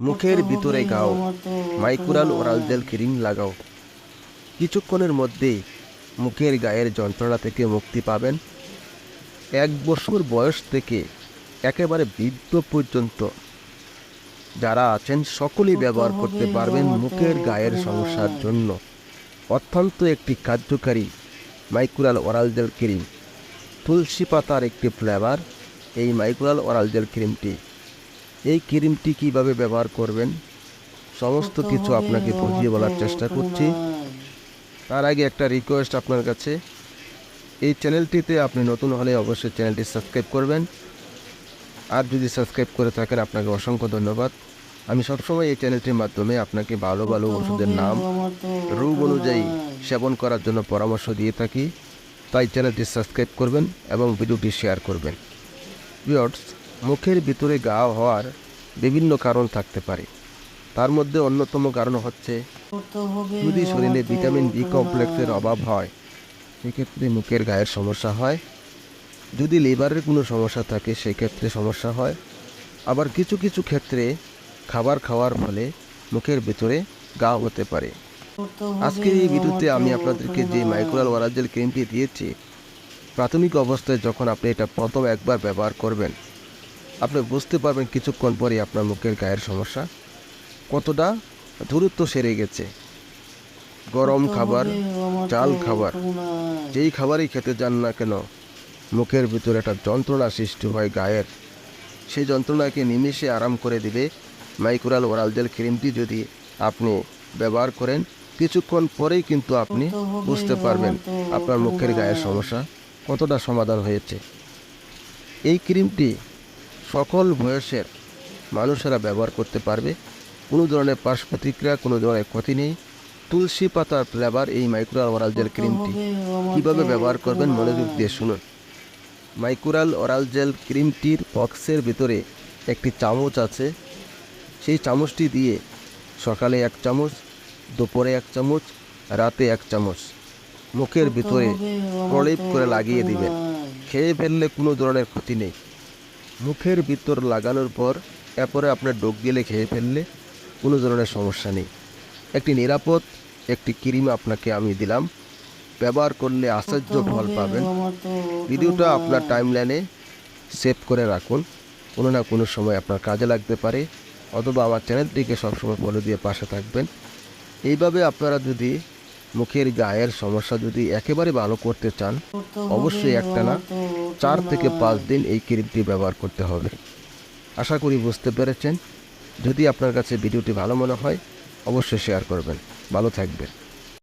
মুখের ভিতরে গাও মাইকুরাল ওরাল জেল ক্রিম লাগাও। কিছুক্ষণের মধ্যেই মুখের গায়ের যন্ত্রণা থেকে মুক্তি পাবেন। এক বছর বয়স থেকে একেবারে বৃদ্ধ পর্যন্ত যারা আছেন সকলেই ব্যবহার করতে পারবেন মুখের গায়ের সমস্যার জন্য। অত্যন্ত একটি কার্যকারী মাইকুরাল ওরাল জেল ক্রিম তুলসী পাতার একটি ফ্লেভার এই মাইকুরাল ওরাল জেল ক্রিমটি এই ক্রিমটি কীভাবে ব্যবহার করবেন? সমস্ত কিছু আপনাকে বুঝিয়ে বলার চেষ্টা করছি। তার আগে একটা রিকোয়েস্ট আপনার কাছে। এই চ্যানেলটিতে আপনি নতুন হলে অবশ্যই চ্যানেলটি সাবস্ক্রাইব করবেন। আর যদি সাবস্ক্রাইব করে থাকেন আপনাকে অসংখ্য ধন্যবাদ। আমি সবসময় এই চ্যানেলটির মাধ্যমে আপনাকে ভালো ভালো ওষুধের নাম রোগ অনুযায়ী সেবন করার জন্য পরামর্শ দিয়ে থাকি। তাই চ্যানেলটি সাবস্ক্রাইব করবেন এবং ভিডিওটি শেয়ার করবেন। ভিউয়ার্স মুখের ভিতরে গা হওয়ার বিভিন্ন কারণ থাকতে পারে। তার মধ্যে অন্যতম কারণ হচ্ছে যদি শরীরে ভিটামিন বি কমপ্লেক্সের অভাব হয়, সেক্ষেত্রে মুখের গায়ের সমস্যা হয়। যদি লিভারের কোনো সমস্যা থাকে, সেক্ষেত্রে সমস্যা হয়। আবার কিছু কিছু ক্ষেত্রে খাবার খাওয়ার ফলে মুখের ভিতরে গা হতে পারে। আজকের এই ভিডিওতে আমি আপনাদেরকে যে মাইক্রোয়াল ওয়ারাজেল ক্রিমটি দিয়েছি, প্রাথমিক অবস্থায় যখন আপনি এটা প্রথম একবার ব্যবহার করবেন আপনি বুঝতে পারবেন কিছুক্ষণ পরে আপনার মুখের গায়ের সমস্যা। কতটা দূরত্ব সেরে গেছে। গরম খাবার চাল খাবার যেই খাবারই খেতে যান না কেন মুখের ভিতরে একটা যন্ত্রণা সৃষ্টি হয় গায়ের। সেই যন্ত্রণাকে নিমিষে আরাম করে দিবে মাইক্রোরাল ওরাল জেল ক্রিমটি যদি আপনি ব্যবহার করেন কিছুক্ষণ পরেই কিন্তু আপনি বুঝতে পারবেন আপনার মুখের গায়ের সমস্যা কতটা সমাধান হয়েছে। এই ক্রিমটি সকল বয়সের মানুষেরা ব্যবহার করতে পারবে। কোনো ধরনের পার্শ্ব প্রতিক্রিয়া কোনো ধরনের ক্ষতি নেই। তুলসী পাতার ফ্লেভার এই মাইক্রোরাল ওরাল জেল ক্রিমটি কীভাবে ব্যবহার করবেন মনোযোগ দিয়ে শুনুন। মাইক্রোরাল ওরাল জেল ক্রিমটির বক্সের ভিতরে একটি চামচ আছে। সেই চামচটি দিয়ে সকালে এক চামচ দুপুরে এক চামচ রাতে এক চামচ। মুখের ভিতরে প্রলেপ করে লাগিয়ে দিবেন। খেয়ে ফেললে কোনো ধরনের ক্ষতি নেই। মুখের ভিতর লাগানোর পর এরপরে আপনার ডোক গেলে খেয়ে ফেললে কোনো ধরনের সমস্যা নেই। একটি নিরাপদ একটি ক্রিম আপনাকে আমি দিলাম। ব্যবহার করলে আশ্চর্য ফল পাবেন। ভিডিওটা আপনার টাইম লাইনে সেভ করে রাখুন। কোনো না কোনো সময় আপনার কাজে লাগতে পারে অথবা আমার চ্যানেলটিকে সবসময় ফলো দিয়ে পাশে থাকবেন। এইভাবে আপনারা যদি মুখের গায়ের সমস্যা যদি একেবারে ভালো করতে চান, অবশ্যই একটা না, চার থেকে পাঁচ দিন এই ক্রিমটি ব্যবহার করতে হবে। আশা করি বুঝতে পেরেছেন। যদি আপনার কাছে ভিডিওটি ভালো মনে হয়, অবশ্যই শেয়ার করবেন। ভালো থাকবেন।